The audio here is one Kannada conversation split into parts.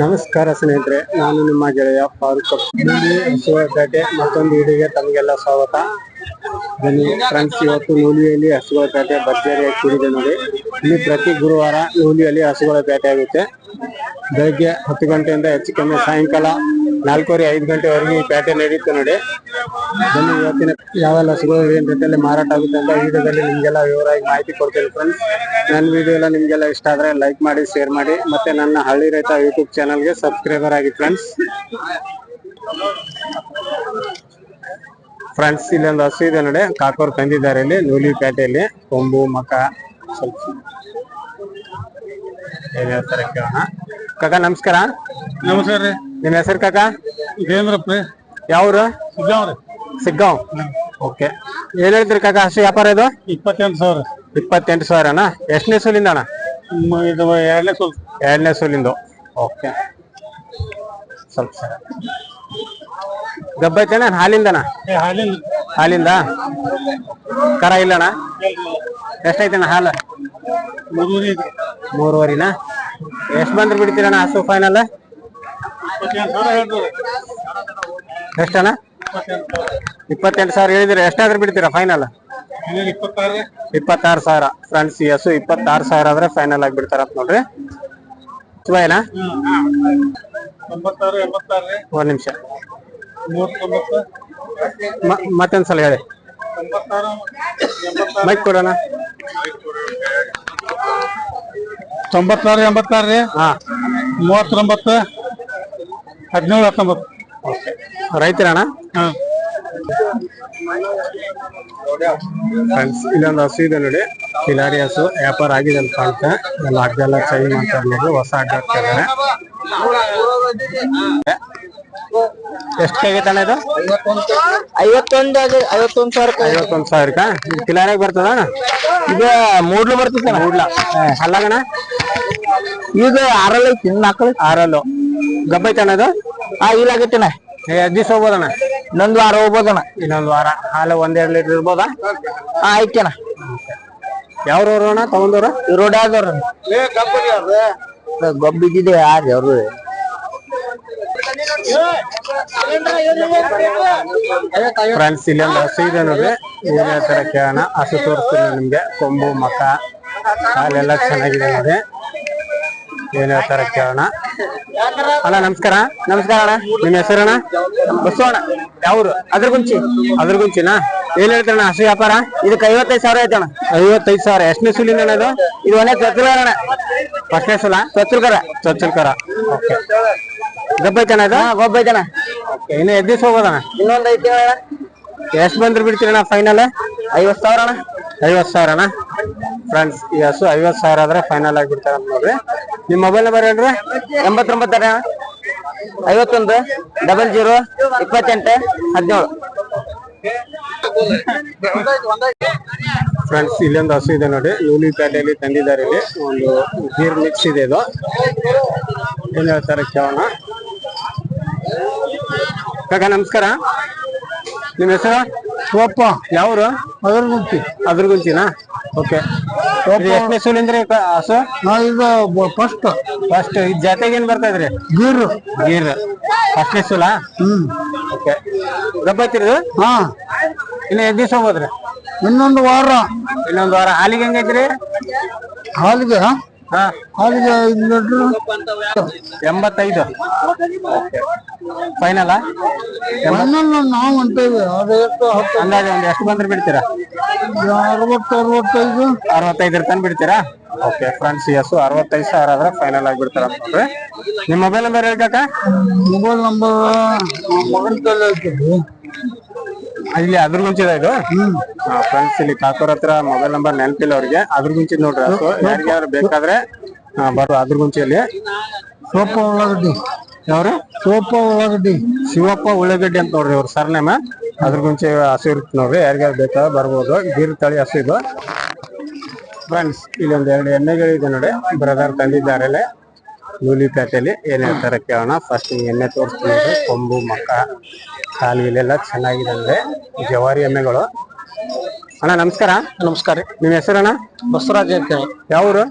ನಮಸ್ಕಾರ ಸ್ನೇಹಿತರೆ, ನಾನು ನಿಮ್ಮ ಗೆಳೆಯ ಫಾರೂಕ್ ನೂಲಿ ಹಸುವಪೇಟೆ ಮತ್ತೊಂದು ವಿಡಿಯೋಗೆ ತಮಗೆಲ್ಲ ಸ್ವಾಗತ. ಬನ್ನಿ ಫ್ರೆಂಡ್ಸ್, ಇವತ್ತು ನೂಲಿಯಲ್ಲಿ ಹಸುಗಳ ಪೇಟೆ ಭರ್ಜರಿಯಾಗಿ ಕೂಡಿದೆ ನೋಡಿ. ಇಲ್ಲಿ ಪ್ರತಿ ಗುರುವಾರ ನೂಲಿಯಲ್ಲಿ ಹಸುಗಳ ಪೇಟೆ ಆಗುತ್ತೆ. ಬೆಳಗ್ಗೆ ಹತ್ತು ಗಂಟೆಯಿಂದ ಹೆಚ್ಚು ಕಮ್ಮಿ ಸಾಯಂಕಾಲ ನಾಲ್ಕೂವರೆ ಐದು ಗಂಟೆವರೆಗೆ ಈ ಪೇಟೆ ನಡೆಯುತ್ತೆ ನೋಡಿ. ಬನ್ನಿ, ಇವತ್ತಿನ ಯಾವೆಲ್ಲ ಸಿಗೋದು ಏನ್ ರೀತಿಯಲ್ಲಿ ಮಾರಾಟ ಆಗುತ್ತೆ ಅಂತ ವಿಡಿಯೋದಲ್ಲಿ ನಿಮಗೆಲ್ಲ ವಿವರವಾಗಿ ಮಾಹಿತಿ ಕೊಡ್ತೀನಿ ಫ್ರೆಂಡ್ಸ್ ನನ್ನ ವಿಡಿಯೋ ಎಲ್ಲ ನಿಮಗೆಲ್ಲ ಇಷ್ಟ ಆದರೆ ಲೈಕ್ ಮಾಡಿ ಶೇರ್ ಮಾಡಿ. ಮತ್ತೆ ನನ್ನ ಹಳ್ಳಿ ರೈತ ಯೂಟ್ಯೂಬ್ ಚಾನಲ್ಗೆ ಸಬ್ಸ್ಕ್ರೈಬರ್ ಆಗಿ ಫ್ರೆಂಡ್ಸ್ ಫ್ರೆಂಡ್ಸ್ ಇಲ್ಲೊಂದು ಹಸು ಇದೆ ನೋಡಿ. ಕಾಕೋರ್ ತಂದಿದ್ದಾರೆ ಇಲ್ಲಿ, ನೂಲಿ ಪೇಟೆಯಲ್ಲಿ ಕೊಂಬು, ಮಕ, ಸ್ವಲ್ಪ ಏನ್ ಹೇಳ್ತಾರೆ ಕೇಳೋಣ. ಕಾಕ, ನಮಸ್ಕಾರ. ನಮಸ್ಕಾರ ರೀ. ನಿಮ್ಮ ಹೆಸರು ಕಾಕ? ಇದೇಂದ್ರಪ್ಪ ಯಾವ್ರ? ಸಿಗ್ಗಾವ್ರ. ಸಿಗ್ಗಾಂವ್. ಓಕೆ. ಏನ್ ಹೇಳ್ತೀರಿ ಕಾಕ? ಅಷ್ಟು ವ್ಯಾಪಾರ ಇದು? ಇಪ್ಪತ್ತೆಂಟು ಸಾವಿರ. ಇಪ್ಪತ್ತೆಂಟು ಸಾವಿರನಾ? ಎಷ್ಟನೇ ಸೂಲಿಂದ ಅಣ್ಣ? ಇದು ಎರಡನೇ ಸ್ವಲ್ಪ ಎರಡನೇ ಸೂಲಿಂದು. ಓಕೆ. ಸ್ವಲ್ಪ ಸರ್. ಗಬ್ಬ ಹಾಲಿಂದನ? ಏ, ಹಾಲಿಂದ. ಹಾಲಿಂದ? ಕರ ಇಲ್ಲಣ್ಣ? ಎಷ್ಟೈತಣ್ಣ ಹಾಲು? ಐತಿ ಮೂರುವರಿನಾ? ಎಷ್ಟು ಬಂದ್ರೆ ಬಿಡ್ತೀರಣ್ಣ ಹಸು ಫೈನಲ್ ಎಷ್ಟಣ್ಣ? ಇಪ್ಪತ್ತೆಂಟು ಸಾವಿರ ಹೇಳಿದಿರ ಎಷ್ಟಾದ್ರೂ ಬಿಡ್ತೀರಾ ಫೈನಲ್ ಇಪ್ಪತ್ತಾರು? ಸಾವಿರ. ಫ್ರೆಂಡ್ಸ್ ಎಸ್ ಇಪ್ಪತ್ತಾರು ಸಾವಿರ ಆದ್ರೆ ಫೈನಲ್ ಆಗಿ ಬಿಡ್ತಾರ ನೋಡ್ರಿ. ರೀ ಒಂದ್ ನಿಮಿಷ. ಮತ್ತೊಂದ್ಸಲ ಹೇಳಿ. ಮೈಕ್ ಕೊಡೋಣ. ತೊಂಬತ್ತಾರು ಎಂಬತ್ತಾರ್ರಿ ಹಾ. ಮೂವತ್ತೊಂಬತ್ತು? ಹದಿನೇಳು ಹತ್ತೊಂಬತ್ತು. ರೈತರಣ್ಣ? ಹಾಂ. ಫ್ರೆಂಡ್ಸ್ ಇಲ್ಲೊಂದು ಹಸು ಇದೆ ನೋಡಿ. ಕಿಲಾರಿ ಹಸು ವ್ಯಾಪಾರ ಆಗಿದೆ ಅಂತ ಕಾಣುತ್ತೆ ಎಲ್ಲ ಅಡ್ಡೆಲ್ಲ ಚೇಂಜ್ ಮಾಡ್ತಾರೆ ನೋಡಿ ಹೊಸ ಅಡ್ಡ ಹಾಕ್ತಾ ಎಷ್ಟು ಎಷ್ಟು ಆಗೈತಣ್ಣ ಇದು? ಐವತ್ತೊಂದು ಐವತ್ತೊಂದು ಸಾವಿರ ಐವತ್ತೊಂದು ಸಾವಿರಕ್ಕ? ಇದು ಕಿಲಾರಿಯಾಗ ಬರ್ತದ ಇದು ಮೂಡ್ಲು ಬರ್ತದೆ ಮೂಡ್ಲ. ಅಲ್ಲಗಣ ಈಗ ಆರಲ್ಲ ಐತಿ ನಾಲ್ಕು. ಆರಲ್ಲು. ಗಬ್ಬ ಅದು? ಆ ಇಲ್ಲಾಗತ್ತಣ್ಣ ಹತ್ತು ದಿವಸ ಹೋಗ್ಬೋದಣ್ಣ? ಇನ್ನೊಂದು ವಾರ ಹೋಗ್ಬೋದಣ್ಣ ಇನ್ನೊಂದು ವಾರ. ಹಾಲು ಒಂದೆರಡು ಲೀಟರ್ ಇರ್ಬೋದ? ಆ ಐತೇನ ಯಾವ್ರವ್ರು ಅಣ್ಣ ತಗೊಂಡವ್ರ ರೋಡ್ ಆದವ್ರ ಗೊಬ್ಬಿದ್ದಿದೆ ಯಾರು ಅವ್ರು ಫ್ರೆಂಡ್ಸ್ ಇಲ್ಲಿ ಒಂದು ಹಸು ಇದೆ ನೋಡ್ರಿ ಏನ್ ಹೇಳ್ತಾರೆ ಕೇಳೋಣ. ಹಸು ತೋರಿಸ್ತೀನಿ ನಿಮ್ಗೆ. ಕೊಂಬು ಮಕ ಹಾಲೆಲ್ಲ ಚೆನ್ನಾಗಿದೆ ನೋಡಿ. ಏನೇ ತರ ಕೇಳೋಣ. ಅಣ್ಣ ನಮಸ್ಕಾರ. ನಮಸ್ಕಾರ ಅಣ್ಣ. ನಿಮ್ಮ ಹೆಸರಣ್ಣ ಬಸವಣ್ಣ. ಯಾವ್ರು? ಅದ್ರ ಗುಂಚಿ ಅದ್ರ ಗುಂಚಿನಾ ಏನ್ ಹೇಳ್ತಾರಣ ಹಸು ವ್ಯಾಪಾರ? ಇದಕ್ಕೆ ಐವತ್ತೈದು ಸಾವಿರ ಐತಣ್ಣ ಐವತ್ತೈದು ಸಾವಿರ. ಎಷ್ಟನೇ ಸುಲಿನ ಅಣ್ಣ ಇದು? ಇದು ಒಳ್ಳೆ ಅಣ್ಣ. ಫಸ್ಟ್ನೇ ಸುಲ? ಚತುರ್ಗಾರ ಚೊಚ್ಚಲ್ಕರ ಓಕೆ. ಗಬ್ಬ ಐತಣ್ಣ ಇದು? ಗೊಬ್ಬ ಐತಣ್ಣ Okay, ಇನ್ನು ಎದ್ದು ದಿವಸ ಹೋಗೋದಣ್ಣ? ಇನ್ನೊಂದು ಐತಿ ಅಣ್ಣ ಎಷ್ಟು ಬಂದ್ರೆ ಬಿಡ್ತೀರಣ್ಣ ಫೈನಲ್ ಐವತ್ತು ಸಾವಿರ ಅಣ್ಣ. ಐವತ್ ಸಾವಿರನಾ ಫ್ರೆಂಡ್ಸ್ ಈ ಹಸು ಐವತ್ ಸಾವಿರ ಆದ್ರೆ ಫೈನಲ್ ಆಗಿ ಬಿಡ್ತಾರ ನೋಡ್ರಿ ನಿಮ್ ಮೊಬೈಲ್ ನಂಬರ್ ಹೇಳ್ರಿ. ಎಂಬತ್ತೊಂಬತ್ತರ ಐವತ್ತೊಂದು ಡಬಲ್ ಜೀರೋ ಇಪ್ಪತ್ತೆಂಟು ಹದಿನೇಳು. ಫ್ರೆಂಡ್ಸ್ ಇಲ್ಲೊಂದು ಹಸು ಇದೆ ನೋಡಿ. ಲೂಲಿ ಪೇಟೆಯಲ್ಲಿ ತಂದಿದ್ದಾರೆ ಇಲ್ಲಿ. ಒಂದು ಗೀರ್ ಮಿಕ್ಸ್ ಇದೆ ಇದು. ಏನ್ ಹೇಳ್ತಾರೆ ಕೇಳೋಣ. ಕಾಕ ನಮಸ್ಕಾರ. ನಿಮ್ಮ ಹೆಸರು? ಶಿವಪ್ಪ. ಯಾವ್ರು? ಅದ್ರ ಗುಂಚಿ ಅದ್ರ ಗುಂಚಿನಾ ಓಕೆ ಎಷ್ಟನೇ ಸೂಲಿಂದ್ರಿ ಹಸು ಇದು ಫಸ್ಟ್ ಫಸ್ಟ್ ಇದ್ ಜಾತೆಗೆ ಏನ್ ಬರ್ತಾ ಇದ್ರಿ ಗೀರು. ಗೀರ್ ಫಸ್ಟ್ನೇ ಸೂಲ? ಹ್ಮ್. ಓಕೆ. ಗಬ್ಬ ಐತಿರಿ ಹಾ. ಇನ್ನು ಎಷ್ಟ್ ದಿವಸ ಹೋಗೋದ್ರಿ? ಇನ್ನೊಂದು ವಾರ. ಇನ್ನೊಂದು ವಾರ. ಹಾಲಿಗೆ ಹೆಂಗೈತ್ರಿ ಹಾಲಿಗೆ ಎಂಬತ್ತೈದು. ಫೈನಲ್ ನಾವು ಅಂತೇವೆ. ಅಂದಾಜು ಒಂದ್ ಎಷ್ಟು ಬಂದ್ರೆ ಬಿಡ್ತೀರಾ? ಅರವತ್ತು ಅರವತ್ತೈದು. ಅರವತ್ತೈದರ ತನಕ ಬಿಡ್ತೀರಾ? ಓಕೆ ಫ್ರೆಂಡ್ಸ್ ಹಸು ಅರವತ್ತೈದು ಸಾವಿರ ಆದ್ರೆ ಫೈನಲ್ ಆಗಿ ಬಿಡ್ತಾರ ನೋಡ್ರಿ ನಿಮ್ಮ ಮೊಬೈಲ್ ನಂಬರ್ ಹೇಳ್ಕಾಕ ಮೊಬೈಲ್ ನಂಬರ್ ಮಗನ ಕೈಲಿ ಇಲ್ಲಿ ಅದ್ರ ಮುಂಚಿದ ಇದು? ಫ್ರೆಂಡ್ಸ್ ಇಲ್ಲಿ ಕಾಕೋರ್ ಹತ್ರ ಮೊಬೈಲ್ ನಂಬರ್ ನೆನಪಿಲ್ಲ ಅವ್ರಿಗೆ ಅದ್ರ ಮುಂಚಿದ ನೋಡ್ರಿ ಅದು ಯಾರಿಗಾದ್ರು ಬೇಕಾದ್ರೆ ಬರೋ ಅದ್ರ ಗುಂಚಿಯಲ್ಲಿ ಸೋಪ ಉಳ್ಳಾಗಡ್ಡಿ. ಯಾವ್ರ? ಸೋಪ ಉಳ್ಳಾಗಡ್ಡಿ. ಶಿವಪ್ಪ ಉಳ್ಳಾಗಡ್ಡಿ ಅಂತ ನೋಡ್ರಿ ಅವ್ರ ಸರ್ನೇಮ ಅದ್ರ ಮುಂಚೆ ಹಸು ಇರುತ್ತೆ ನೋಡ್ರಿ ಯಾರಿಗಾದ್ರು ಬೇಕಾದ್ರೆ ಬರ್ಬೋದು. ಗೀರ್ ತಳಿ ಹಸು ಇದು. ಫ್ರೆಂಡ್ಸ್ ಇಲ್ಲೊಂದ್ ಎರಡು ಎಣ್ಣೆಗಳಿದೆ ನೋಡಿ. ಬ್ರದರ್ ತಂದಿದ್ದಾರೆ ಲೂಲಿ ನೂಲಿ ಪೇಟೆಯಲ್ಲಿ ಏನ್ ಹೇಳ್ತಾರೆ ಕೇಳೋಣ. ಫಸ್ಟ್ ಎಣ್ಣೆ ತೋರಿಸ್ತೀನಿ. ಕೊಂಬು ಮಕ್ಕ. ಕಾಲು ಇಲ್ಲೆಲ್ಲ ಚೆನ್ನಾಗಿದೆ ಅಂದ್ರೆ ಜವಾರಿ ಎಮ್ಮೆಗಳು. ಅಣ್ಣ ನಮಸ್ಕಾರ. ನಮಸ್ಕಾರ ರೀ. ನಿಮ್ಮ ಹೆಸರಣ್ಣ? ಬಸವರಾಜ್ ಅಂತ ಹೇಳಿ ಯಾವೂರು?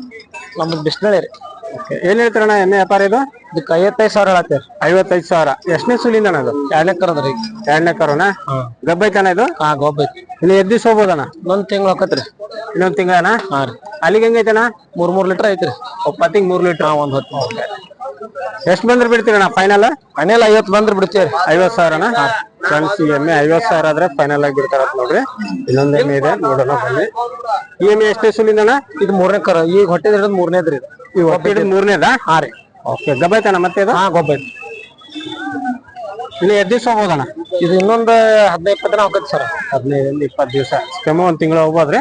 ನಮ್ದು ಬಿಸ್ನಳ್ಳಿ ರೀ. ಓಕೆ. ಏನ್ ಹೇಳ್ತಾರಣ್ಣ ಎಮ್ಮೆ ವ್ಯಾಪಾರ ಇದು? ಇದಕ್ಕೆ ಐವತ್ತೈದು ಸಾವಿರ ಹೇಳತ್ತೀರಿ. ಐವತ್ತೈದು ಸಾವಿರ. ಎಷ್ಟನೇ ಸುಲಿಂದ ಅಣ್ಣ ಅದು? ಎರಡನೇ ಕರದ್ರಿ ಎರಡನೇ ಕರೋಣ ಗಬ್ಬೈತಣ್ಣ ಇದು? ಹಾ ಗೊಬ್ಬೈತಿ ಇನ್ನು ಎದ್ದು ಹೋಗ್ಬೋದಣ್ಣ ಇನ್ನೊಂದ್ ತಿಂಗಳು ಹಾಕತ್ರಿ ಇನ್ನೊಂದ್ ತಿಂಗಳಣ್ಣ? ಹಾ ರೀ. ಅಲ್ಲಿಗೆ ಹೆಂಗೈತಣ್ಣ? ಮೂರ್ ಮೂರ್ ಲೀಟರ್ ಐತ್ರಿ. ಒಪ್ಪತ್ತಿಗೆ ಮೂರ್ ಲೀಟರ್. ಒಂದ್ ಹೊತ್ತು. ಎಷ್ಟು ಬಂದ್ರೆ ಬಿಡ್ತೀರಣ್ಣ ಫೈನಲ್ ಫೈನಲ್ ಐವತ್ತು ಬಂದ್ರೆ ಬಿಡ್ತೀವಿ. ಐವತ್ ಸಾವಿರನ? ಫ್ರೆಂಡ್ಸ್ ಎಂ ಎಮ್ಮೆ ಐವತ್ ಸಾವಿರ ಆದ್ರೆ ಫೈನಲ್ ಆಗಿ ಬಿಡ್ತಾರ ನೋಡ್ರಿ. ಇನ್ನೊಂದ್ ಎಮ್ಮೆ ಇದೆ ನೋಡೋಣ ಬನ್ನಿ. ಈ ಎಮ್ಮೆ ಎಷ್ಟೇ ಸುಲಿಂದಣ್ಣ? ಇದು ಮೂರನೇ ಕರ ಈಗ ಹೊಟ್ಟೆ ಹಿಡಿದ್ ಮೂರನೇದ್ರಿ ಇದು. ಈ ಹಿಡಿದ್ ಮೂರನೇದಾ? ಹಾ ರೀ. ಓಕೆ ಗಬ್ಬೈತಣ್ಣ ಮತ್ತೆ ಇದು ಹಾ ಗೊಬ್ಬೈತಿ. ಇನ್ನು ಎದ್ ದಿವಸ ಹೋಗೋದಣ್ಣ. ಇದು ಇನ್ನೊಂದು ಹದಿನೈದು ಇಪ್ಪತ್ತು ದಿನ ಹೋಗತ್ತೆ ಸರ್. ಹದಿನೈದರಿಂದ ಇಪ್ಪತ್ತು ದಿವಸ. ಕಮ್ಮಿ ಒಂದ್ ತಿಂಗಳು ಹೋಗ್ಬೋದ್ರಿ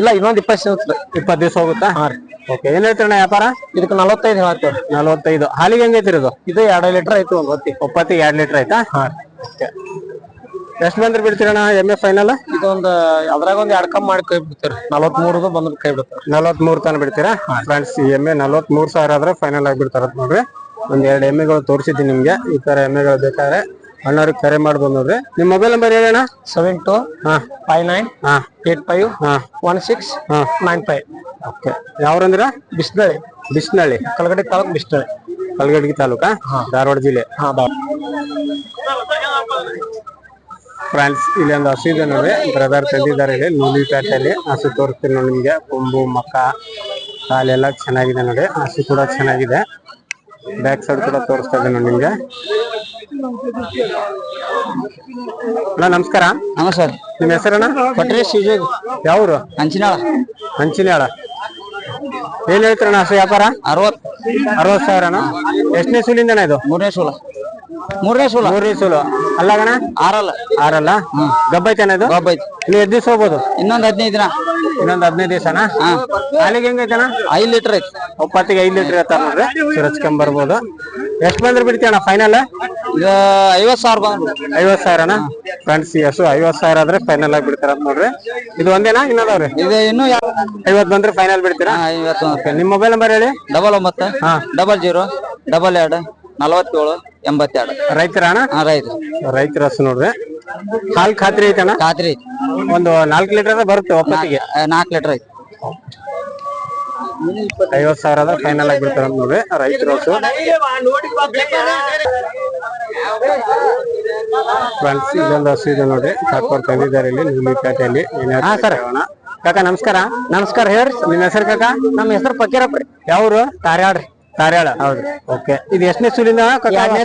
ಇಲ್ಲ ಇನ್ನೊಂದು ಇಪ್ಪತ್ತು ಸಿಗುತ್ತೆ ಇಪ್ಪತ್ತು ದಿವಸ ಹೋಗುತ್ತಾ? ಹಾ ರೀ. ಓಕೆ ಏನ್ ಹೇಳ್ತೀರಣ್ಣ ವ್ಯಾಪಾರ? ಇದಕ್ಕೆ ನಲವತ್ತೈದು ಹೇಳ್ತೇವೆ ನಲವತ್ತೈದು. ಹಾಲಿಗೆ ಹೆಂಗೈತಿರಿ ಇದು? ಇದು ಎರಡು ಲೀಟರ್ ಆಯ್ತು ಒಂದು ಹೊತ್ತಿ. ಒಪ್ಪತ್ತಿಗೆ ಎರಡ್ ಲೀಟರ್ ಆಯ್ತಾ? ಎಷ್ಟು ಬಂದ್ರೆ ಬಿಡ್ತೀರಣ್ಣ ಎ ಫೈನಲ್ ಇದೊಂದ್ ಅದ್ರಾಗ ಒಂದ್ ಎರಡ್ ಕಮ್ಮಿ ಮಾಡಿ ಕೈ ಬಿಡ್ತೀರಿ ನಲವತ್ತ್ ಮೂರದು ಬಂದ್ ಕೈ ಬಿಡ್ತಾರ ನಲವತ್ ಮೂರ್ ತನ ಬಿಡ್ತೀರಾ ಫ್ರೆಂಡ್ಸ್ ಎಂ ಎ ನಲವತ್ ಮೂರ್ ಸಾವಿರ ಆದ್ರೆ ಫೈನಲ್ ಆಗಿ ಬಿಡ್ತಾರ ನೋಡ್ರಿ. ಒಂದ್ ಎರಡ್ ಎಮ್ಮೆಗಳು ತೋರಿಸಿದ್ದೀನಿ ನಿಮ್ಗೆ. ಈ ತರ ಎಮ್ಮೆಗಳು ಬೇಕಾದ್ರೆ ಅಣ್ಣವ್ರಿಗೆ ಕರೆ ಮಾಡ್ಬೋದು ನೋಡ್ರಿ ನಿಮ್ ಮೊಬೈಲ್ ನಂಬರ್ ಹೇಳೋಣ ಸೆವೆನ್ ಟು ಫೈವ್ ನೈನ್ ಹಾ. Eight five one six nine five okay ಯಾವ್ರಂದ್ರ? Bisnalli. Bisnalli. Kalghatgi taluk Bisnalli. Kalghatgi taluka? Dharwad ಜಿಲ್ಲೆ? ಫ್ರೆಂಡ್ಸ್ ಇಲ್ಲಿ ಒಂದು ಹಸು ಇದೆ ನೋಡಿ ಬ್ರದರ್ ತಂದಿದ್ದಾರೆ ಇಲ್ಲಿ ನೂಲಿ ಪ್ಯಾಟಲ್ಲಿ ಹಸು ತೋರಿಸ್ತೀನಿ ನೋಡಿ ನಿಮ್ಗೆ. ಕೊಂಬು ಮಕ್ಕ ಕಾಲೆಲ್ಲ ಚೆನ್ನಾಗಿದೆ ನೋಡಿ. ಹಸು ಕೂಡ ಚೆನ್ನಾಗಿದೆ. ಬ್ಯಾಕ್ ಸೈಡ್ ಕೂಡ ತೋರಿಸ್ತಾ ಇದ್ದೀನಿ ನೋಡಿ ನಿಮ್ಗೆ. ಅಣ್ಣ ನಮಸ್ಕಾರ. ನಮಸ್ಕಾರ ನಿಮ್ಮ ಹೆಸರಣ್ಣ? ಯಾವ್ರು? ಹಂಚಿನಾಳ. ಹಂಚಿನಾಳ. ಏನ್ ಹೇಳ್ತೀರಣ್ಣ ಹಸು ವ್ಯಾಪಾರ? ಅರವತ್ ಅರವತ್ ಸಾವಿರನ? ಎಷ್ಟನೇ ಸೂಲಿಂದ ಇದು? ಮೂರನೇ ಸೂಲ. ಮೂರನೇ ಸೂಲ. ಮೂರನೇ ಸೂಲು. ಅಲ್ಲಗಣ ಆರಲ್ಲ. ಆರಲ್ಲ? ಗಬ್ಬೈತೇನ ಇದು? ಗೊಬ್ಬ ನೀವು ಎದ್ದು ಹೋಗ್ಬೋದು? ಇನ್ನೊಂದ್ ಹದಿನೈದು ದಿನ. ಇನ್ನೊಂದ್ ಹದಿನೈದು ದಿವಸನಾ? ಹಾಲಿಗೆ ಹೆಂಗೈತಣ ಐದ್ ಲೀಟರ್ ಐತಿ. ಒಪ್ಪತ್ತಿಗೆ ಐದ್ ಲೀಟರ್ ಇರ್ತಾರ ನೋಡ್ರಿ. ಸುರಚ್ಕೊಂಡ್ ಬರ್ಬೋದು ಎಷ್ಟ್ ಬಂದ್ರೆ ಬಿಡ್ತೀಯಣ್ಣ ಫೈನಲ್ ಈಗ ಐವತ್ ಸಾವಿರ ಬಂದ್ ಐವತ್ ಸಾವಿರ ಫ್ರೆಂಡ್ಸ್ ಹಸು ಐವತ್ ಸಾವಿರ ಆದ್ರೆ ಫೈನಲ್ ಆಗಿ ಬಿಡ್ತಾರ ನೋಡ್ರಿ. ಇದು ಒಂದೇನಾ ಇನ್ನೊಂದವ್ರಿ ಇದು ಇನ್ನು ಐವತ್ ಬಂದ್ರೆ ಫೈನಲ್ ಬಿಡ್ತೀರಾ? ನಿಮ್ ಮೊಬೈಲ್ ನಂಬರ್ ಹೇಳಿ. ಡಬಲ್ ಒಂಬತ್ತು ಹಾ. ಡಬಲ್ ಜೀರೋ ಡಬಲ್ ಎರಡು ನಲವತ್ತೇಳು ಎಂಬತ್ತೆರಡು. ರೈತರ. ರೈತರ ಹಸು ನೋಡ್ರಿ. ಹಾಲ್ ಖಾತ್ರಿ ಐತಣ್ಣ ಖಾತ್ರಿ ಐತಿ. ಒಂದು ನಾಲ್ಕು ಲೀಟರ್ ಬರುತ್ತೆ ಒಪ್ಪತ್ತಿಗೆ? ನಾಲ್ಕು ಲೀಟರ್ ಐತಿ. ಐವತ್ ಸಾವಿರ ಅದ ಫೈನಲ್ ಆಗಿ ಬಿಡ್ತಾರ ನೋಡಿ ನೋಡ್ರಿ ರೈತರ ಫ್ರೆಂಡ್ಸ್ ಇದೊಂದು ಹಸು ಇದೆ ನೋಡ್ರಿ ಕಾಕೋರ್ ತಂದಿದ್ದಾರೆ ಇಲ್ಲಿ ನೀಲಿ ಪೇಟೆಯಲ್ಲಿ. ಹಾ ಸರ್. ಕಾಕ ನಮಸ್ಕಾರ. ನಮಸ್ಕಾರ ಹೇಳ್ರಿ. ನಿಮ್ ಹೆಸರು ಕಾಕ? ನಮ್ಮ ಹೆಸರು ಫಕೀರಪ್ಪ ಯಾವ್ರು ತಾರ್ಯಾಳ್ರಿ ತಾರ್ಯಾಳ ಹೌದು. ಓಕೆ. ಇದು ಎಷ್ಟನೇ ಸೂಲಿಂದ ಎರಡನೇ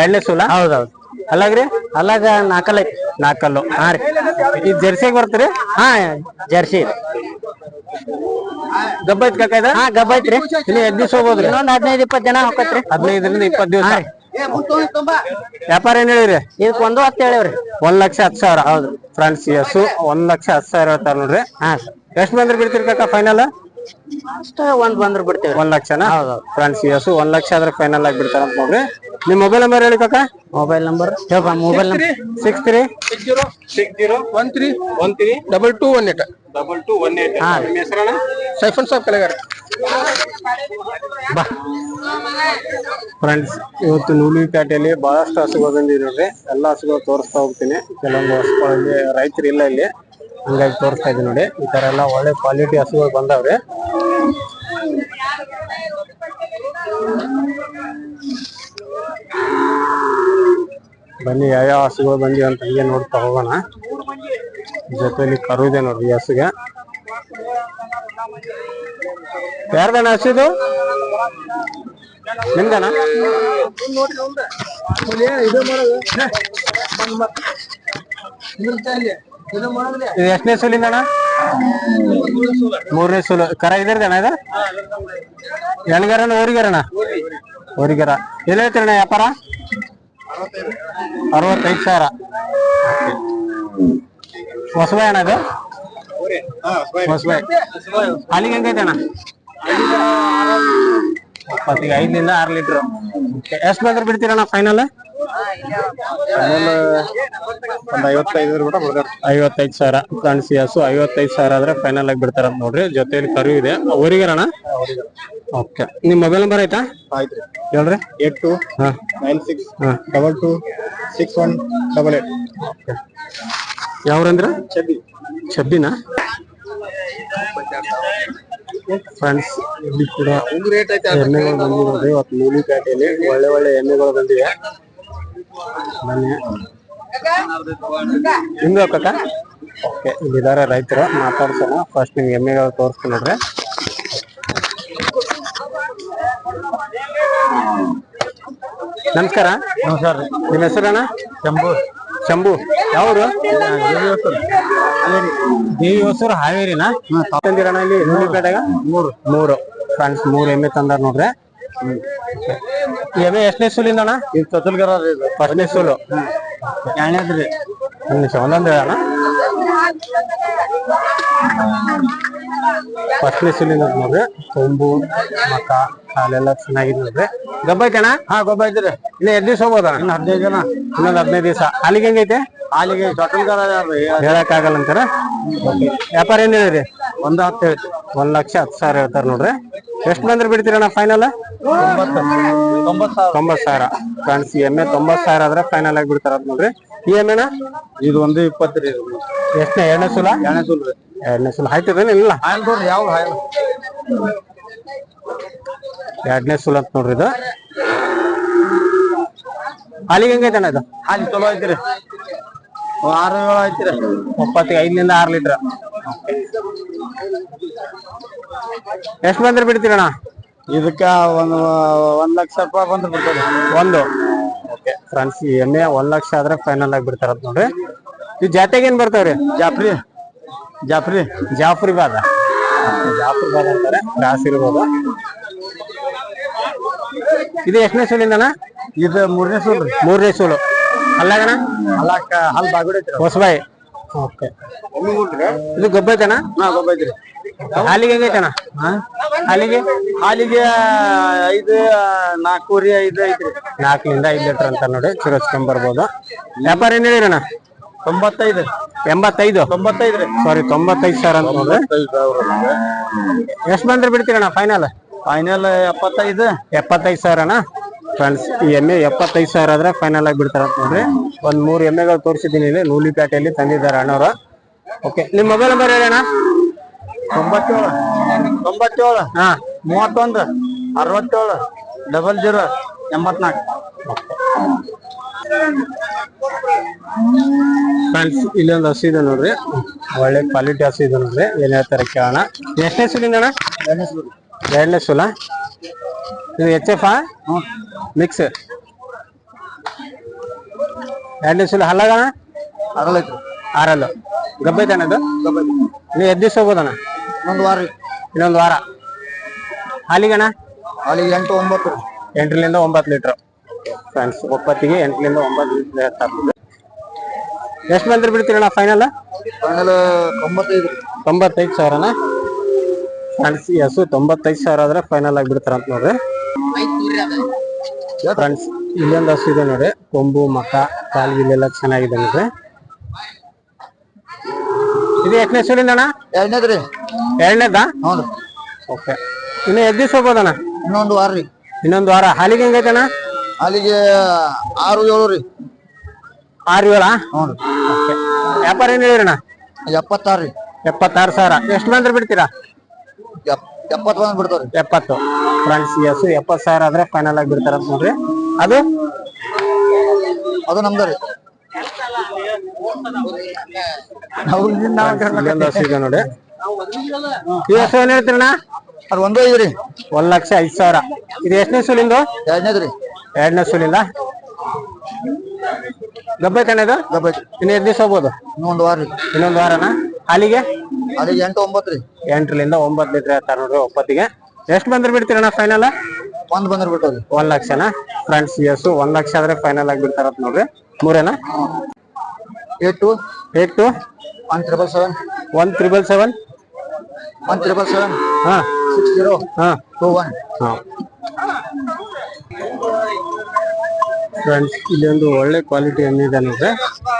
ಎರಡನೇ ಸೂಲ? ಹೌದೌದು ಅಲ್ಲಾಗ್ರಿ? ಅಲ್ಲಾಗ ನಾಲ್ಕಲ್ಲ ನಾಕಲ್ಲು. ಹಾ ರೀ. ಇದು ಜರ್ಸಿಗೆ ಬರ್ತೀರಿ? ಹಾ ಜರ್ಸಿ. ಗಬ್ಬ ಐತಿ ಕಾಕ ಇದು? ಹಾ ಗಬ್ಬ ಐತ್ರಿ ಇಲ್ಲಿ ಎದ್ ದಿವಸ ಹೋಗ್ಬೋದ್ರಿ ಇನ್ನೊಂದ್ ಹದಿನೈದು ಇಪ್ಪತ್ತು ಜನ ಹೋಗತ್ರಿ ಹದಿನೈದರಿಂದ ಇಪ್ಪತ್ ದಿವಸ. ವ್ಯಾಪಾರ ಏನ್ ಹೇಳಿರಿ ಇದಕ್ಕೆ ಒಂದು ಹತ್ತು ಹೇಳಿವ್ರಿ. ಒಂದ್ ಲಕ್ಷ ಹತ್ತು ಸಾವಿರ. ಹೌದು. ಫ್ರೆಂಡ್ಸ್ ಎಸ್ ಒಂದ್ ಲಕ್ಷ ಹತ್ತು ಸಾವಿರ ಹೇಳ್ತಾರ ನೋಡ್ರಿ. ಹಾ. ಎಷ್ಟ್ ಬಂದ್ರೆ ಬಿಡ್ತೀರಿ ಕಾಕ ಫೈನಲ್ ಅಷ್ಟ ಒಂದ್ ಬಂದ್ರ ಬಿಡ್ತೇವೆ. ಒಂದ್ ಲಕ್ಷನಾ? ಫ್ರೆಂಡ್ಸ್ ಎಸ್ ಒಂದ್ ಲಕ್ಷ ಆದ್ರೆ ಫೈನಲ್ ಆಗಿ ಬಿಡ್ತಾರ ಅಂತ ನೋಡ್ರಿ. ನಿಮ್ ಮೊಬೈಲ್ ನಂಬರ್ ಹೇಳಿ ಕಾಕ. Mobile number mobile number six three six zero one three one three double two one eight double two one eight ನಿಮ್ಮ ಹೆಸರಣ್ಣ? ಸೈಫನ್ ಸಾಬ್ ಕಲೆಗಾರ ಫ್ರೆಂಡ್ಸ್ ಇವತ್ತು ನೂಲಿಪೇಟೆಯಲ್ಲಿ ಬಹಳಷ್ಟು ಹಸುಗಳು ಬಂದಿದೆ ನೋಡ್ರಿ. ಎಲ್ಲಾ ಹಸುಗಳು ತೋರಿಸ್ತಾ ಹೋಗ್ತೀನಿ. ಕೆಲವೊಂದು ಹಸುಗಳಲ್ಲಿ ರೈತರು ಇಲ್ಲ ಇಲ್ಲಿ. ಹಂಗಾಗಿ ತೋರಿಸ್ತಾ ಇದ್ದೀನಿ ನೋಡಿ. ಈ ತರ ಎಲ್ಲ ಒಳ್ಳೆ ಕ್ವಾಲಿಟಿ ಹಸುಗಳು ಬಂದಾವ್ರಿ. ಬನ್ನಿ ಯಾವ ಹಸುಗಳು ಬಂದಿವೆ ಅಂತ ಹಂಗೆ ನೋಡ್ತಾ ಹೋಗೋಣ. ಜೊತೆಲಿ ಕರು ಇದೆ ನೋಡ್ರಿ ಹಸುಗೆ. ಯಾರ್ದಣ್ಣ ಹಸಿದು ನಿಮ್ದಣ್ಣ? ಇದು ಎಷ್ಟನೇ ಸೂಲಿಂದ ಅಣ್ಣ ಮೂರನೇ ಸೂಲು. ಕರ ಇದ್ರದಣ್ಣ ಇದು? ಎಣ್ಗರಣ ಅಣ್ಣ ಓರಿಗರ. ಎಲ್ಲಿ ಹೇಳ್ತೀರಣ್ಣ ವ್ಯಾಪಾರ? ಅರವತ್ತೈದು ಸಾವಿರ. ಹೊಸಬಾಯ್ ಅಣ್ಣ ಇದು? ಹೊಸಬಾಯ್. ಅಲ್ಲಿಗೆ ಹೆಂಗೈತೆ ಅಣ್ಣ? ಇಪ್ಪತ್ತಿಗೆ ಐದರಿಂದ ಆರು ಲೀಟ್ರ್ ಎಷ್ಟು ಬಂದ್ರೆ ಬಿಡ್ತೀರಣ್ಣ ಫೈನಲ್ ಒಂದ್ ಐವತ್ತೈದು ಐವತ್ತೈದು ಸಾವಿರ. ಫ್ರೆಂಡ್ಸ್ ಹಸು ಐವತ್ತೈದು ಸಾವಿರ ಆದ್ರೆ ಫೈನಲ್ ಆಗಿ ಬಿಡ್ತಾರ ನೋಡ್ರಿ. ಜೊತೆಯಲ್ಲಿ ಕರು ಇದೆ. ಊರಿಗರಣ ಓಕೆ ನಿಮ್ ಮೊಬೈಲ್ ನಂಬರ್ ಆಯ್ತಾ? ಆಯ್ತ್ರಿ. ಹೇಳ್ರಿ. Eight two nine six double two six one double eight. ಯಾವ್ರಂದ್ರ? ಚಬ್ಬಿ ಶಬ್ಬಿನ ಫ್ರೆಂಡ್ಸ್ ಇಲ್ಲಿ ಕೂಡ ಎಣ್ಣೆಗಳು ಬಂದಿರೋದು. ಇವತ್ತು ಮೂಲಿಪೇಟೆಯಲ್ಲಿ ಒಳ್ಳೆ ಒಳ್ಳೆ ಎಮ್ಮೆಗಳು ಬಂದಿವೆ. ಬನ್ನಿ. ನಿಮ್ದು ಕಕ್ಕ ಓಕೆ ಇಲ್ಲಿದ್ದಾರೆ ರೈತರು. ಮಾತಾಡ್ಸೋಣ. ಫಸ್ಟ್ ನಿಮ್ಗೆ ಎಮ್ಮೆಗಳು ತೋರಿಸ್ತೀನಿ ನಮಸ್ಕಾರ. ನಮಸ್ಕಾರ ನಿಮ್ಮ ಹೆಸರಣ್ಣ ಶಂಭು. ಶಂಭು. ಯಾವ್ದು ದೇವಿ ಹೊಸೂರು ಹಾವೇರಿನಾ ತಂದಿರಣ್ಣ ಇಲ್ಲಿ ಮೂಲಿಪೇಟೆಗ ಮೂರು. ಮೂರು. ಫ್ರೆಂಡ್ಸ್ ಮೂರು ಎಮ್ಮೆ ತಂದಾರ ನೋಡ್ರಿ. ಎಮ್ಮೆ ಎಷ್ಟನೇ ಸೂಲಿಂದ ಅಣ್ಣ? ಇದು ತೊತಲ್ಗರ ಫಸ್ಟ್ನೇ ಸೂಲು. ಎರಡನೇದ್ರಿ ಒಂದೊಂದು ಹೇಳಣ್ಣ. ಫಸ್ಟ್ನೇ ಅಂತ ನೋಡ್ರಿ ಕೊಂಬು ಮಕ್ಕ ಹಾಲೆಲ್ಲ ಚೆನ್ನಾಗಿದೆ ನೋಡ್ರಿ. ಗಬ್ಬ ಐತಣ್ಣ ಹಾ ಗೊಬ್ಬ ಐತ್ರಿ. ಇನ್ನು ಎರಡು ದಿವಸ ಹೋಗ್ಬೋದ ಇನ್ನು ಹದಿನೈದು ಜನ ಇನ್ನೊಂದು ಹದಿನೈದು ದಿವಸ. ಅಲ್ಲಿಗೆ ಹೆಂಗೈತೆ ಅಲ್ಲಿಗೆ ಹೇಳಕ್ ಆಗಲ್ಲ ಅಂತಾರ. ವ್ಯಾಪಾರ ಏನ್ ಹೇಳಿರಿ ಒಂದು ಹತ್ತು ಹೇಳ್ತಿ ಒಂದ್ ಲಕ್ಷ ಹತ್ತು ಸಾವಿರ ಹೇಳ್ತಾರ ನೋಡ್ರಿ. ಎಷ್ಟು ಬಂದ್ರೆ ಬಿಡ್ತೀರಣ್ಣ ಫೈನಲ್ ತೊಂಬತ್ತು. ತೊಂಬತ್ತು ಸಾವಿರ. ತೊಂಬತ್ ಸಾವಿರ ಫ್ರೆಂಡ್ಸ್ ಎಮ್ಮೆ ತೊಂಬತ್ ಸಾವಿರ ಆದ್ರೆ ಫೈನಲ್ ಆಗಿ ಬಿಡ್ತಾರ ನೋಡ್ರಿ. ಎಮ್ಮೆನ ಇದು ಒಂದು ಇಪ್ಪತ್ತು ರೀ ಎಷ್ಟನೇ ಎರಡನೇ ಸೂಲ? ಎರಡನೇ ಸುಲ್ ರೀ. ಎರಡನೇ ಸೂಲ. ಆಯ್ತದೇನ ಇಲ್ಲ? ಹಾಯಲ್ ನೋಡ್ರಿ ಯಾವ ಹಾಯಲ್ ಎರಡನೇ ಸೂಲ ಅಂತ ನೋಡ್ರಿ ಇದು. ಹಾಲಿಗೆ ಹೆಂಗೈತಣ್ಣ ಇದು? ಹಾಲಿ ಚಲೋ ಐತ್ರಿ. ಆರು ಏಳು ಐತ್ರಿ. ಒಪ್ಪತ್ತಿಗೆ ಐದರಿಂದ ಆರು ಲೀಟರ್. ಎಷ್ಟು ಬಂದ್ರೆ ಬಿಡ್ತೀರಣ್ಣ? ಇದಕ್ಕ ಒಂದು ಒಂದ್ ಲಕ್ಷ ರೂಪಾಯಿ ಬಂದ್ರೆ ಬಿಡ್ತದೆ. ಒಂದು. ಫ್ರೆಂಡ್ಸ್ ಎಮ್ಮೆ ಒಂದ್ ಲಕ್ಷ ಆದ್ರೆ ಫೈನಲ್ ಆಗಿ ಬಿಡ್ತಾರ ನೋಡ್ರಿ. ಈ ಜಾತೆಗೆ ಏನ್ ಬರ್ತಾವ್ರಿ? ಜಾಫ್ರಿ. ಜಾಫ್ರಿ. ಜಾಫ್ರಿ ಬಾದ. ಜಾಫ್ರಿ ಬಾದ ಅಂತಾರೆ ಕ್ರಾಸ್ ಇರ್ಬೋದು. ಇದು ಎಷ್ಟನೇ ಸೂಲಿಂದಣ್ಣ ಇದು ಮೂರನೇ ಸೂಲ್ ಮೂರನೇ ಸೂಲು ಅಲ್ಲಾಗಣ ಅಲ್ಲಾಕ ಹಲ್ ಬಾಗುಡ್ ಹೊಸಬಾಯಿ. ಓಕೆ. ಇದು ಗೊಬ್ಬೈತನ ಐತಣ್ಣ ಹಾ ಗೊಬ್ಬ ಐತ್ರಿ ಹಾಲಿಗೆ ಹೆಂಗೈತಣ್ಣ ಹಾಲಿಗೆ? ಹಾಲಿಗೆ ಐದು ನಾಲ್ಕೂರಿ ಐದು ಐತ್ರಿ. ನಾಲ್ಕರಿಂದ ಐದು ಲೀಟರ್ ಅಂತ ನೋಡಿ ಚಿರಸ್ಕೊಂಡ್ ಬರ್ಬೋದು. ವ್ಯಾಪಾರ ಏನ್ ಹೇಳಿರಣ್ಣ ತೊಂಬತ್ತೈದು. ಎಂಬತ್ತೈದು? ತೊಂಬತ್ತೈದು ರೀ. ಸಾರಿ ತೊಂಬತ್ತೈದು ಸಾವಿರ ಅಂತ ನೋಡ್ರಿ ಎಷ್ಟು ಬಂದ್ರೆ ಬಿಡ್ತೀರಣ್ಣ ಫೈನಲ್ ಫೈನಲ್ ಎಪ್ಪತ್ತೈದು. ಎಪ್ಪತ್ತೈದು ಅಣ್ಣ ಫ್ರೆಂಡ್ಸ್ ಈ ಎಮ್ಮೆ ಎಪ್ಪತ್ತೈದು ಸಾವಿರ ಆದ್ರೆ ಫೈನಲ್ ಆಗಿ ಬಿಡ್ತಾರ ಅಂತ ನೋಡ್ರಿ ಒಂದ್ ಮೂರು ಎಮ್ಮೆಗಳು ತೋರಿಸಿದ್ದೀನಿ ಇಲ್ಲಿ ನೂಲಿಪೇಟೆಯಲ್ಲಿ ತಂದಿದ್ದಾರೆ ಅಣ್ಣವ್ರು. ಓಕೆ ನಿಮ್ ಮೊಬೈಲ್ ನಂಬರ್ ಹೇಳಣ್ಣ ತೊಂಬತ್ತೇಳು. ತೊಂಬತ್ತೇಳು. ಹಾ ಮೂವತ್ತೊಂದು. ಅರವತ್ತೇಳು. ಡಬಲ್ ಜೀರೋ ಎಂಬತ್ನಾಲ್ಕು. ಫ್ರೆಂಡ್ಸ್ ಇಲ್ಲೊಂದು ಹಸಿ ಇದೆ ನೋಡ್ರಿ. ಒಳ್ಳೆ ಕ್ವಾಲಿಟಿ ಹಸಿ ಇದೆ ನೋಡ್ರಿ. ಏನ್ ಹೇಳ್ತಾರೆ ಕೇಳೋಣ. ಎಷ್ಟನೇ ಸುಲಿಂದ ಅಣ್ಣ? ಎರಡನೇ ಸುಲ. ಇದು ಎಚ್ ಎಫ್ ಮಿಕ್ಸ್ ಎರಡನೇ ಸುಲ ಹಲ್ಲಾಗಣ ಆರಲ್ಲ. ಆರಲ್ಲು ಗಬ್ಬೈತಾನ ಅದು? ನೀವು ಎದ್ದು ದಿವಸ ಒಂದು ವಾರ ರೀ. ಇನ್ನೊಂದು ವಾರ. ಹಾಲಿಗಣ? ಹಾಲಿಗೆ ಎಂಟು ಒಂಬತ್ತು. ಎಂಟರಿಂದ ಒಂಬತ್ತು ಲೀಟರ್. ಫ್ರೆಂಡ್ಸ್ ಒಪ್ಪತ್ತಿಗೆ ಎಂಟರಿಂದ ಒಂಬತ್ತು ಲೀಟರ್ ಹೇಳ್ತಾರೆ ಎಷ್ಟು ಬಂದ್ರೆ ಬಿಡ್ತೀರಣ್ಣ ಫೈನಲ್ ಫೈನಲ್ ತೊಂಬತ್ತೈದು. ತೊಂಬತ್ತೈದು ಸಾವಿರನ? ಫ್ರೆಂಡ್ಸ್ ಎಸ್ ಹಸು ತೊಂಬತ್ತೈದು ಸಾವಿರ ಆದ್ರೆ ಫೈನಲ್ ಆಗಿ ಬಿಡ್ತಾರ ಅಂತ ನೋಡ್ರಿ. ಫ್ರೆಂಡ್ಸ್ ಇಲ್ಲೊಂದು ಹಸು ಇದೆ ನೋಡಿ ಕೊಂಬು ಮಕ ಕಾಲ್ ಗಿಲ್ಲೆಲ್ಲ ಚೆನ್ನಾಗಿದೆ ನೋಡ್ರಿ. ಇದು ಎಷ್ಟನೇ ಸೂಲಿಂದ ಅಣ್ಣ? ಎರಡನೇದು ರೀ ಎರಡನೇದಾ? ಹ್ಞೂ ಓಕೆ. ಇನ್ನು ಎದ್ದು ಹೋಗ್ಬೋದಣ್ಣ ಇನ್ನೊಂದು ವಾರ ರೀ. ಇನ್ನೊಂದು ವಾರ. ಹಾಲಿಗೆ ಹೆಂಗೈತಣ್ಣ ಹಾಲಿಗೆ ಆರು ಏಳು ರೀ. ಆರು ಏಳ? ಹ್ಞೂ ರೀ ಓಕೆ. ವ್ಯಾಪಾರ ಏನ್ ಹೇಳಿರಣ್ಣ ಎಪ್ಪತ್ತಾರು ರೀ. ಎಪ್ಪತ್ತಾರು ಸಾವಿರ. ಎಷ್ಟು ಬಂದ್ರೆ ಬಿಡ್ತೀರಾ? ಎಪ್ ಎಪ್ಪತ್ತು ಬಂದು ಬಿಡ್ತಾವ ರೀ. ಎಪ್ಪತ್ತು. ಫ್ರೆಂಡ್ಸ್ ಎಸ್ ಎಪ್ಪತ್ತು ಸಾವಿರ ಆದ್ರೆ ಫೈನಲ್ ಆಗಿ ಬಿಡ್ತಾರ ಅಂತ ನೋಡ್ರಿ. ಅದು? ಅದು ನಮ್ದು ರೀ. ನೋಡಿ ಹಸು ಏನ್ ಹೇಳ್ತೀರಣ್ಣ ಅದು ಒಂದೇ ಒಂದ್ ಲಕ್ಷ ಐದ್ ಸಾವಿರ. ಇದು ಎಷ್ಟನೇ ಸೂಲಿಂದು ಎರಡನೇದ್ರಿ ಎರಡನೇ ಸೂಲಿಂದ ಗಬ್ಬೆ ಇದು? ಗಬ್ಬೆ ಇನ್ನು ಎರಡು ದಿವಸ ಹೋಗ್ಬೋದು? ಇನ್ನೊಂದು ವಾರ ರೀ. ಇನ್ನೊಂದು ವಾರನ? ಹಾಲಿಗೆ? ಅಲ್ಲಿಗೆ ಎಂಟು ಒಂಬತ್ತು ರೀ. ಎಂಟರಿಂದ ಒಂಬತ್ತು ಲೀಟ್ರ್ ಹೇಳ್ತಾರೆ ನೋಡ್ರಿ ಒಪ್ಪತ್ತಿಗೆ. ಎಷ್ಟು ಬಂದ್ರೆ ಬಿಡ್ತೀರಣ್ಣ ಫೈನಲ್ ಒಂದು ಬಂದ್ರೆ ಬಿಟ್ಟು ಒಂದು ಲಕ್ಷನ? ಫ್ರೆಂಡ್ಸ್ ಎಸ್ ಒಂದ್ ಲಕ್ಷ ಆದ್ರೆ ಫೈನಲ್ ಆಗಿ ಬಿಡ್ತಾರತ್ ನೋಡ್ರಿ. ಮೂರೇನಾ? Eight two eight two one triple seven one triple seven one triple seven ಹಾ. ಸಿಕ್ಸ್ ಜೀರೋ ಹಾ. ಟೂ ಒನ್ ಹಾ. ಫ್ರೆಂಡ್ಸ್ ಇಲ್ಲಿ ಒಂದು ಒಳ್ಳೆ ಕ್ವಾಲಿಟಿ ಏನಿದೆ ಅಂದ್ರೆ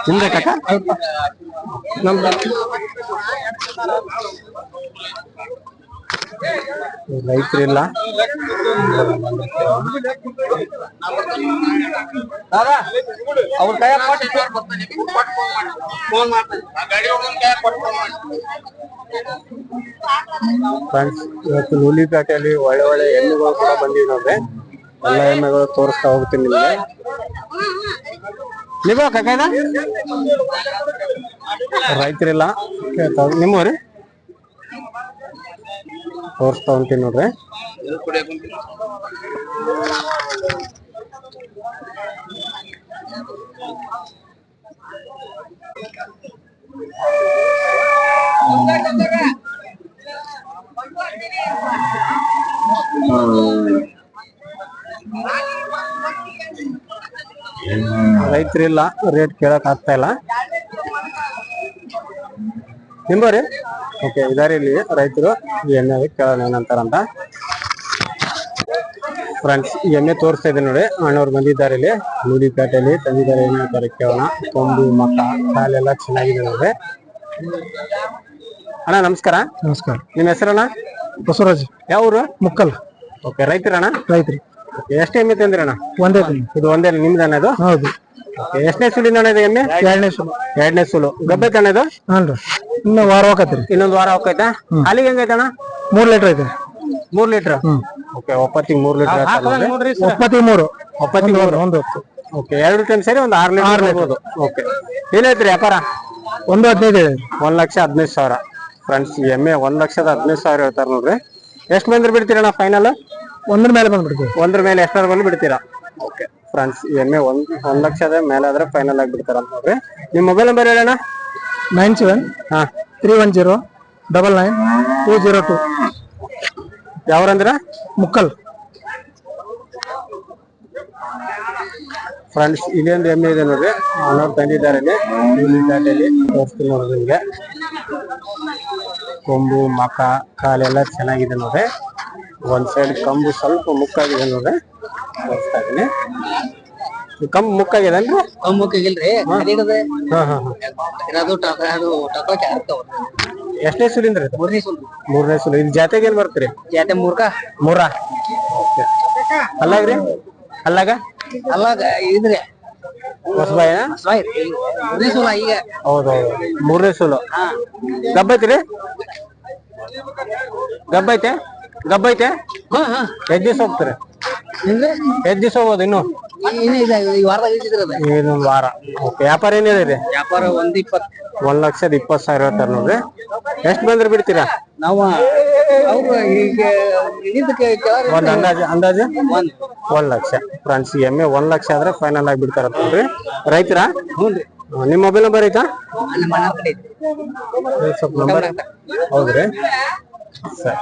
ಹಿಂದೆ. ಕಾಕ ನಮ್ದು ರೈತರಿಲ್ಲ. ಅವ್ರ ಕೈ ಫ್ರೆಂಡ್ಸ್ ಇವತ್ತು ನೂಲಿಪೇಟೆಯಲ್ಲಿ ಒಳ್ಳೆ ಒಳ್ಳೆ ಎಣ್ಣೆಗಳು ಕೂಡ ಬಂದಿವೆ ನೋಡ್ರಿ ಎಲ್ಲ ಎಮ್ಮೆಗಳು ತೋರಿಸ್ತಾ ಹೋಗ್ತೀನಿ ನಿಮ್ಗೆ. ನೀವು ಕಕ್ಕ ರೈತರಿಲ್ಲ. ನಿಮ್ಮ ನಿಮ್ಮವ್ರಿ ತೋರಿಸ್ತಾ ಹೊಂತೀನಿ ನೋಡ್ರಿ. ರೈತರಿಲ್ಲ ರೇಟ್ ಕೇಳಕ್ ಆಗ್ತಾ ಇಲ್ಲ. ನಿಂಬರಿ ಓಕೆ ಇದಾರೆ ಇಲ್ಲಿ ರೈತರು ಎಣ್ಣೆ ಕೇಳೋಣ ಏನಂತಾರಂತ ಫ್ರೆಂಡ್ಸ್ ಈ ಎಣ್ಣೆ ತೋರಿಸ್ತಾ ಇದ್ದೀನಿ ನೋಡಿ. ಅಣ್ಣವ್ರು ಬಂದಿದ್ದಾರೆ ಇಲ್ಲಿ. ನೂಲಿಪೇಟೆಯಲ್ಲಿ ತಂದಿದ್ದಾರೆ ಏನ್ ಹೇಳ್ತಾರೆ ಕೇಳೋಣ. ಕೊಂಬು ಮಕ್ಕ ಕಾಲೆಲ್ಲ ಚೆನ್ನಾಗಿದೆ ನೋಡಿ. ಅಣ್ಣ ನಮಸ್ಕಾರ. ನಮಸ್ಕಾರ. ನಿಮ್ಮ ಹೆಸರಣ್ಣ? ಬಸವರಾಜ್. ಯಾವ ಊರು? ಮುಕ್ಕಲ್. ಓಕೆ ರೈತರಣ್ಣ? ರೈತರಿ. ಎಷ್ಟು ಎಮ್ಮೆ ತಂದಿರಣ್ಣ? ಒಂದೇ ಇದು ಒಂದೇ ನಿಮ್ದಣ್ಣ ಇದು? ಹೌದು. ಎಷ್ಟನೇ ಸುಲಿನ ಅಣ್ಣ ಎಣ್ಣೆ? ಎಮ್ಮೆ ಎರಡನೇ ಸುಲು ಎರಡನೇ ಸುಲು ಗಬ್ಬೆ ಅಣ್ಣ ಇದು? ಇನ್ನ ಇನ್ನು ವಾರ ಹೋಗತ್ರಿ ಇನ್ನೊಂದು ವಾರ ಹೋಗೈತಾ? ಅಲ್ಲಿಗೆ ಹೆಂಗೈತೆ ಅಣ್ಣ? ಮೂರ್ ಲೀಟರ್ ಐತೆ. ಮೂರ್ ಲೀಟರ್? ಓಕೆ ಒಪ್ಪತ್ತಿಗೆ ಮೂರ್ ಲೀಟರ್ ಒಪ್ಪತ್ತಿ ಮೂರು. ಒಪ್ಪತ್ತಿಗೆ ಮೂರು. ಒಂದು ಓಕೆ ಎರಡು ಟೈಮ್ ಸೇರಿ ಒಂದು ಆರು ಲೀಟರ್ ಓಕೆ. ಏನೈತ್ರಿ ವ್ಯಾಪಾರ? ಒಂದು ಹದಿನೈದು ಇದೆ. ಒಂದ್ ಲಕ್ಷ ಹದಿನೈದು ಸಾವಿರ. ಫ್ರೆಂಡ್ಸ್ ಎಮ್ಮೆ ಒಂದ್ ಲಕ್ಷದ ಹದಿನೈದು ಸಾವಿರ ಹೇಳ್ತಾರೆ ನೋಡ್ರಿ. ಎಷ್ಟು ಬಂದ್ರೆ ಬಿಡ್ತೀರಣ್ಣ ಫೈನಲ್ ಒಂದ್ರ ಮೇಲೆ ಬಂದ್ಬಿಡ್ತೀವಿ. ಒಂದ್ರ ಮೇಲೆ ಎಷ್ಟರ ಬಂದು ಬಿಡ್ತೀರಾ? ಓಕೆ. ಫ್ರೆಂಡ್ಸ್ ಎಮ್ಮೆ ಒಂದ್ ಒಂದ್ ಲಕ್ಷದ ಮೇಲೆ ಆದ್ರೆ ಫೈನಲ್ ಆಗಿ ಬಿಡ್ತಾರ ಅಂತ ನೋಡ್ರಿ. ನಿಮ್ ಮೊಬೈಲ್ ನಂಬರ್ ಹೇಳಣ್ಣ? ನೈನ್ ಸೆವೆನ್ ಹಾ. Three one zero double nine two zero two ಯಾವ್ರಂದ್ರ? Mukkal. Friends ಇಲ್ಲೊಂದು ಎಮ್ಮೆ ಇದೆ ನೋಡ್ರಿ. ಅನ್ನೋರು ತಂದಿದ್ದಾರೆ ಇಲ್ಲಿ. ತೋರಿಸ್ತೀನಿ ನೋಡ್ರಿ ನಿಮ್ಗೆ. ಕೊಂಬು ಮಕ ಕಾಲೆಲ್ಲ ಚೆನ್ನಾಗಿದೆ ನೋಡ್ರಿ. ಒಂದ್ ಸೈಡ್ ಕಂಬು ಸ್ವಲ್ಪ ಮುಕ್ಕಾಗಿದೆ ನೋಡ್ರಿ. ಇದೀನಿ ಅಲ್ರಿ ಕಮ್ಮಕ್ಕಿಲ್ರಿ ಅದಿಡದೆ ಹಾ. ಅದು ಎಷ್ಟನೇ ಸುಲಿಂದ್ರಿ ಇದು? ಮೂರನೇ ಸುಲ್ ಮೂರನೇ ಸುಲು ಜಾತೆಗೆ ಏನ್ ಬರ್ತೀರಿ? ಜಾತೆ ಮೂರ್ಕ. ಮೂರ. ಅಲ್ಲಾಗ್ರಿ? ಅಲ್ಲಾಗ? ಅಲ್ಲಾಗ ಇದ್ರಿ. ಹೊಸಬಾಯ ಮೂರನೇ ಸುಲ ಈಗ. ಹೌದೌದು. ಮೂರನೇ ಸುಲು. ಐತೆ ಗಬ್ಬ ಐತೆ ಹಾ ಹಾ. ಎಷ್ಟ್ ದಿವಸ ಹೋಗ್ತೀರಿ? ನಿಂದ್ರೆ ಎಷ್ಟ್ ದಿವಸ ಹೋಗೋದು ಇನ್ನು? ಇನ್ನೊಂದು ವಾರ. ಓಕೆ ವ್ಯಾಪಾರ ಏನಿದೆ ರೀ ವ್ಯಾಪಾರ ಒಂದ್ ಇಪ್ಪತ್ ಒಂದ್ ಲಕ್ಷದ ಇಪ್ಪತ್ ಸಾವಿರ ಹೇಳ್ತಾರ ನೋಡ್ರಿ. ಎಷ್ಟ್ ಬಂದ್ರೆ ಬಿಡ್ತೀರಾ? ನಾವು ಒಂದ್ ಅಂದಾಜು ಅಂದಾಜು? ಒಂದ್. ಲಕ್ಷ. ಫ್ರೆಂಡ್ಸ್ ಎಮ್ಮೆ ಒಂದ್ ಲಕ್ಷ ಆದ್ರೆ ಫೈನಲ್ ಆಗಿ ಬಿಡ್ತಾರ ನೋಡ್ರಿ. ರೈತರ? ನಿಮ್ ಮೊಬೈಲ್ ನಂಬರ್ ಐತಾ? ಸ್ವಲ್ಪ ನಂಬರ್ ಹೌದ್ರಿ. ಸರಿ.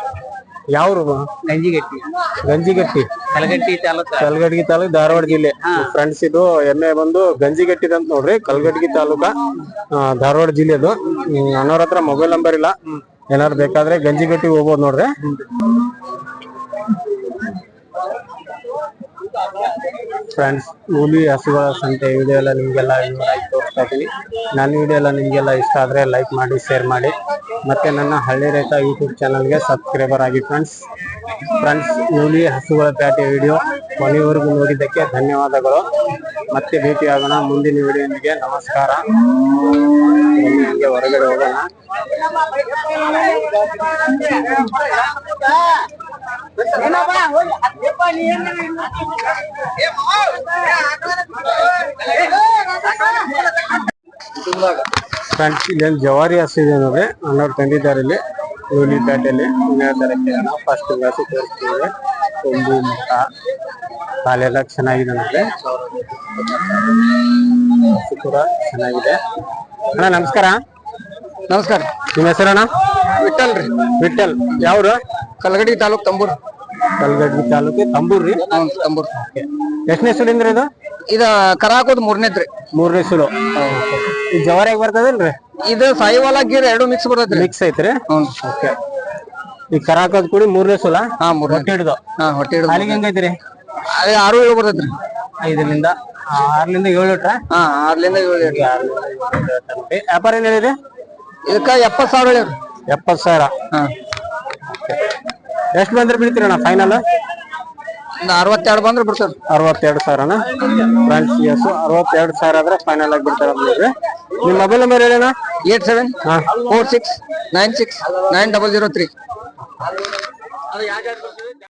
ಯಾವ್ರು? ಗಂಜಿಗಟ್ಟಿ. ಗಂಜಿಗಟ್ಟಿ. ಕಲಗಟ್ಟಿ ತಾಲೂಕು. ಕಲ್ಗಡ್ಗಿ ತಾಲೂಕ್ ಧಾರವಾಡ ಜಿಲ್ಲೆ. ಫ್ರೆಂಡ್ಸ್ ಇದು ಎಮ್ಮೆ ಬಂದು ಗಂಜಿಗಟ್ಟಿ ಅಂತ ನೋಡ್ರಿ ಕಲ್ಗಡ್ಗಿ ತಾಲೂಕ ಆ, ಧಾರವಾಡ ಜಿಲ್ಲೆ ಅದು ಅನ್ನೋರ್ ಹತ್ರ ಮೊಬೈಲ್ ನಂಬರ್ ಇಲ್ಲ. ಏನಾದ್ರು ಬೇಕಾದ್ರೆ ಗಂಜಿಗಟ್ಟಿ ಹೋಗ್ಬೋದು ನೋಡ್ರಿ. ಫ್ರೆಂಡ್ಸ್ ಹುಲಿ ಹಸುಗಳ ಸಂತೆ ವಿಡಿಯೋ ಎಲ್ಲ ನಿಮಗೆಲ್ಲ ತೋರಿಸ್ತಾ ಇದ್ದೀನಿ ನನ್ನ ವಿಡಿಯೋ ಎಲ್ಲ ನಿಮಗೆಲ್ಲ ಇಷ್ಟ ಆದರೆ ಲೈಕ್ ಮಾಡಿ ಶೇರ್ ಮಾಡಿ. ಮತ್ತು ನನ್ನ ಹಳ್ಳಿ ರೈತ ಯೂಟ್ಯೂಬ್ ಚಾನಲ್ಗೆ ಸಬ್ಸ್ಕ್ರೈಬರ್ ಆಗಿ ಫ್ರೆಂಡ್ಸ್ ಫ್ರೆಂಡ್ಸ್ ಹುಲಿ ಹಸುಗಳ ಪ್ಯಾಟೆ ವಿಡಿಯೋ ಕೊನೆಯವರೆಗೂ ನೋಡಿದ್ದಕ್ಕೆ ಧನ್ಯವಾದಗಳು. ಮತ್ತೆ ಭೇಟಿಯಾಗೋಣ ಮುಂದಿನ ವಿಡಿಯೋನಿಗೆ ನಮಸ್ಕಾರ. ಹೊರಗಡೆ ಹೋಗೋಣ. ಫ್ರೆಂಡ್ಸ್ ಇಲ್ಲೊಂದು ಜವಾರಿ ಹಸು ಇದೆ ನೋಡ್ರಿ ಅಣ್ಣವ್ರು ತಂದಿದ್ದಾರೆ ಇಲ್ಲಿ ಕೂಲಿ ಪೇಟೆಯಲ್ಲಿ ಹೇಳ್ತಾರೆ ಫಸ್ಟ್ ಹಸು ತೋರಿಸ್ತೀವಿ. ಕೊಂಬು ಮುಖ. ಕಾಲೆಲ್ಲ ಚೆನ್ನಾಗಿದೆ ನೋಡ್ರಿ. ಕೂಡ ಚೆನ್ನಾಗಿದೆ. ಅಣ್ಣ, ನಮಸ್ಕಾರ. ನಮಸ್ಕಾರ. ನಿಮ್ಮ ಹೆಸರಣ್ಣ? ವಿಠಲ್ ರೀ. ವಿಠಲ್ ಯಾವ್ರ ಕಲಗಡಿ ತಾಲೂಕ್ ತಂಬೂರ್. ಕಲ್ಗಡ್ಗಿ ತಾಲೂಕು ತಂಬೂರ್ ರೀ? ತಂಬೂರ್. ಎಷ್ಟನೇ ಸುಲಿಂದ್ರ ಇದು? ಇದ ಕರಾಕೋದ್ ಮೂರನೇದ್ರಿ ಮೂರನೇ ಸುಲು ಈ ಜವಾರಿಯಾಗಿ ಬರ್ತದಲ್ರಿ? ಇದು ಸಾಯಿವಾಲ ಗೀರ್ ಎರಡು ಮಿಕ್ಸ್ ಬರ್ತದ್ರಿ ಮಿಕ್ಸ್ ಐತ್ರಿ? ಹ್ಮ್. ಓಕೆ. ಈ ಕರಾಕೋದ್ ಕೂಡಿ ಮೂರನೇ ಸುಲ ಹಾ ಮೂರ್ ಹೊಟ್ಟೆ ಹಿಡ್ದು? ಹಾ ಹೊಟ್ಟೆ ಹಿಡಿದು ಅಲ್ಲಿಗೆ ಹೆಂಗೈತ್ರಿ ಅದೇ ಆರು ಏಳು ಬರ್ತದ್ರಿ ಐದರಿಂದ ಆರ್ಲಿಂದ ಏಳು ಇಟ್ರ ಹಾ ಆರ್ಲಿಂದ ಏಳು ಲೀಟರ್. ವ್ಯಾಪಾರ ಏನ್ ಹೇಳಿದೆ ಇದಕ್ಕ ಎಪ್ಪತ್ ಸಾವಿರ ಹೇಳಿ ಎಪ್ಪತ್ ಸಾವಿರ. ಹಾ. ಎಷ್ಟು ಬಂದ್ರೆ ಬಿಡ್ತೀರಣ್ಣ ಫೈನಲ್ ಒಂದು ಅರವತ್ತೆರಡು ಬಂದ್ರೆ ಬಿಡ್ತಾರೆ ಅರವತ್ತೆರಡು ಸಾವಿರನ? ಫ್ರೆಂಡ್ಸ್ ಎಸ್ ಅರವತ್ತೆರಡು ಸಾವಿರ ಆದ್ರೆ ಫೈನಲ್ ಆಗಿ ಬಿಡ್ತಾರ ಅಂದ್ರೆ ನಿಮ್ಮ ಮೊಬೈಲ್ ನಂಬರ್ ಹೇಳಣ್ಣ? ಏಟ್ ಸೆವೆನ್ ಹಾ. Four six nine six nine double zero three.